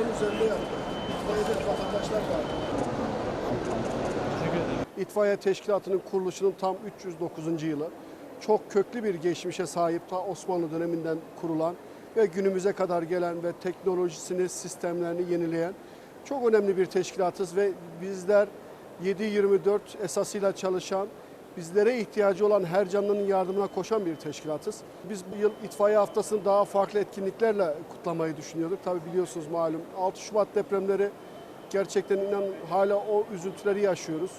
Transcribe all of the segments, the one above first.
taşların üzerinde yaptı. Vatandaşlar var. İtfaiye Teşkilatı'nın kuruluşunun tam 309. yılı. Çok köklü bir geçmişe sahip ta Osmanlı döneminden kurulan ve günümüze kadar gelen ve teknolojisini, sistemlerini yenileyen çok önemli bir teşkilatız ve bizler 7-24 esasıyla çalışan, bizlere ihtiyacı olan her canlının yardımına koşan bir teşkilatız. Biz bu yıl itfaiye haftasını daha farklı etkinliklerle kutlamayı düşünüyorduk. Tabii biliyorsunuz malum 6 Şubat depremleri gerçekten inan hala o üzüntüleri yaşıyoruz.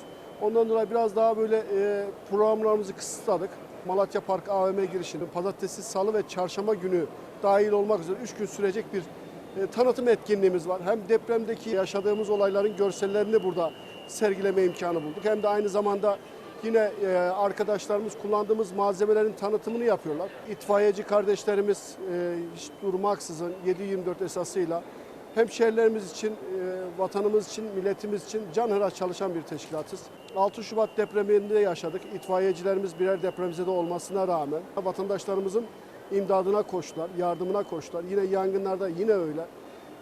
Ondan dolayı biraz daha böyle e, programlarımızı kısıtladık. Malatya Park AVM girişinde pazartesi, salı ve çarşamba günü dahil olmak üzere 3 gün sürecek bir e, tanıtım etkinliğimiz var. Hem depremdeki yaşadığımız olayların görsellerini burada sergileme imkanı bulduk. Hem de aynı zamanda yine e, arkadaşlarımız kullandığımız malzemelerin tanıtımını yapıyorlar. İtfaiyeci kardeşlerimiz e, hiç durmaksızın 7-24 esasıyla hemşehrilerimiz için, e, vatanımız için, milletimiz için canhıraş çalışan bir teşkilatız. 6 Şubat depreminde yaşadık. İtfaiyecilerimiz birer depremzede olmasına rağmen vatandaşlarımızın imdadına koştular, yardımına koştular. Yine yangınlarda yine öyle.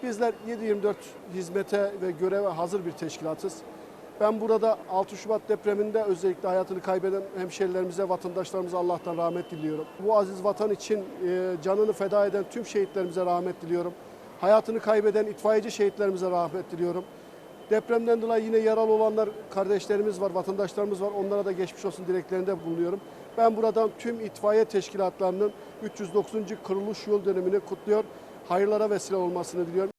Bizler 7-24 hizmete ve göreve hazır bir teşkilatız. Ben burada 6 Şubat depreminde özellikle hayatını kaybeden hemşehrilerimize, vatandaşlarımıza Allah'tan rahmet diliyorum. Bu aziz vatan için e, canını feda eden tüm şehitlerimize rahmet diliyorum. Hayatını kaybeden itfaiyeci şehitlerimize rahmet diliyorum. Depremden dolayı yine yaralı olanlar kardeşlerimiz var, vatandaşlarımız var. Onlara da geçmiş olsun dileklerinde bulunuyorum. Ben buradan tüm itfaiye teşkilatlarının 309. kuruluş yıl dönümünü kutluyor. Hayırlara vesile olmasını diliyorum.